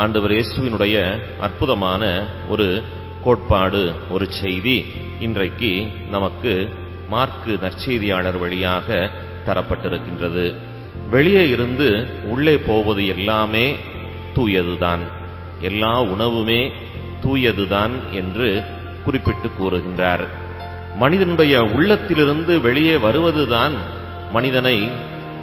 ஆண்டவர் இயேசுவினுடைய அற்புதமான ஒரு கோட்பாடு ஒரு செய்தி இன்றைக்கு நமக்கு மார்க்கு நற்செய்தியாளர் வழியாக தரப்பட்டிருக்கின்றது. வெளியே இருந்து உள்ளே போவது எல்லாமே தூயதுதான். எல்லா உணவுமே தூயதுதான் என்று குறிப்பிட்டு கூறுகின்றார். மனிதனுடைய உள்ளத்திலிருந்து வெளியே வருவதுதான் மனிதனை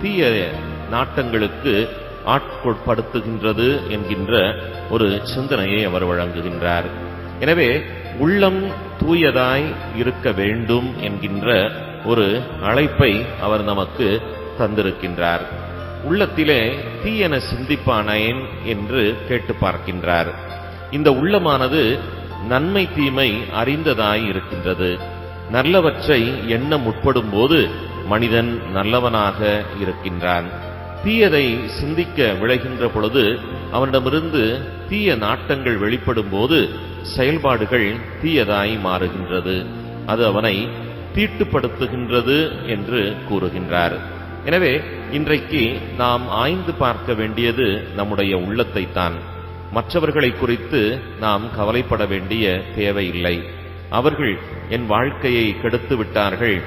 தீய நாட்டங்களுக்கு ஆட்கொட்படுத்துகின்றது என்கின்ற ஒரு சிந்தனையை அவர் வழங்குகின்றார். எனவே உள்ளம் தூயதாய் இருக்க வேண்டும் என்கின்ற ஒரு அழைப்பை அவர் நமக்கு தந்திருக்கின்றார். உள்ளத்திலே தீயென சிந்திப்பானேன் என்று கேட்டு பார்க்கின்றார். இந்த உள்ளமானது நன்மை தீமை அறிந்ததாய் இருக்கின்றது. நல்லவற்றை எண்ண முற்படும் போது மனிதன் நல்லவனாக இருக்கின்றான். தீயதை சிந்திக்க விளைகின்ற பொழுது அவனிடமிருந்து தீய நாட்டங்கள் வெளிப்படும் போது செயல்பாடுகள் தீயதாய் மாறுகின்றது. அது அவனை தீட்டுப்படுத்துகின்றது என்று கூறுகின்றார். எனவே இன்றைக்கு நாம் ஆய்ந்து பார்க்க வேண்டியது நம்முடைய உள்ளத்தை தான் மற்றவர்களை குறித்து நாம் கவலைப்பட வேண்டிய தேவையில்லை. அவர்கள் என் வாழ்க்கையை கெடுத்து விட்டார்கள்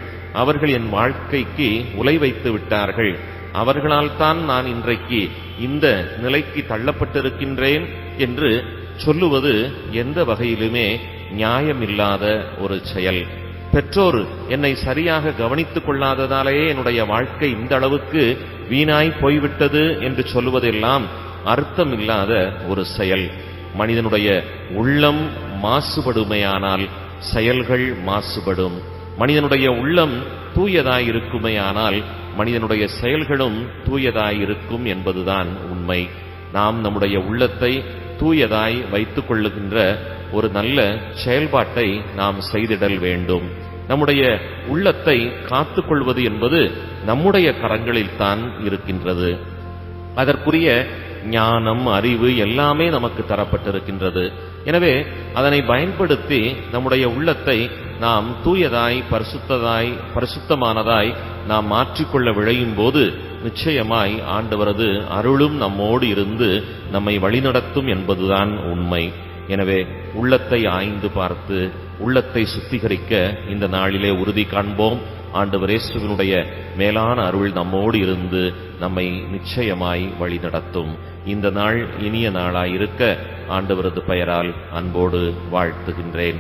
அவர்கள் என் வாழ்க்கைக்கு உலை வைத்து விட்டார்கள் அவர்களால் தான் நான் இன்றைக்கு இந்த நிலைக்கு தள்ளப்பட்டிருக்கின்றேன் என்று சொல்லுவது எந்த வகையிலுமே நியாயமில்லாத ஒரு செயல். பெற்றோர் என்னை சரியாக கவனித்துக் கொள்ளாததாலேயே என்னுடைய வாழ்க்கை இந்த அளவுக்கு வீணாய் போய்விட்டது என்று சொல்லுவதெல்லாம் அர்த்தமில்லாத ஒரு செயல். மனிதனுடைய உள்ளம் மாசுபடுமையானால் செயல்கள் மாசுபடும். மனிதனுடைய உள்ளம் தூயதாயிருக்குமேயானால் மனிதனுடைய செயல்களும் தூயதாயிருக்கும் என்பதுதான் உண்மை. நாம் நம்முடைய உள்ளத்தை தூயதாய் வைத்துக் கொள்ளுகின்ற ஒரு நல்ல செயல்பாட்டை நாம் செய்திடல் வேண்டும். நம்முடைய உள்ளத்தை காத்துக் கொள்வது என்பது நம்முடைய கரங்களில்தான் இருக்கின்றது. அதற்குரிய ஞானம் அறிவு எல்லாமே நமக்கு தரப்பட்டிருக்கின்றது. எனவே அதனை பயன்படுத்தி நம்முடைய உள்ளத்தை நாம் தூயதாய் பரிசுத்ததாய் பரிசுத்தமானதாய் நாம் மாற்றிக்கொள்ள விழையும் போது நிச்சயமாய் ஆண்டவரது அருளும் நம்மோடு இருந்து நம்மை வழிநடத்தும் என்பதுதான் உண்மை. எனவே உள்ளத்தை ஆய்ந்து பார்த்து உள்ளத்தை சுத்திகரிக்க இந்த நாளிலே உறுதி காண்போம். ஆண்டவர் இயேசுவினுடைய மேலான அருள் நம்மோடு இருந்து நம்மை நிச்சயமாய் வழிநடத்தும். இந்த நாள் இனிய நாளாயிருக்க ஆண்டவரது பெயரால் அன்போடு வாழ்த்துகின்றேன்.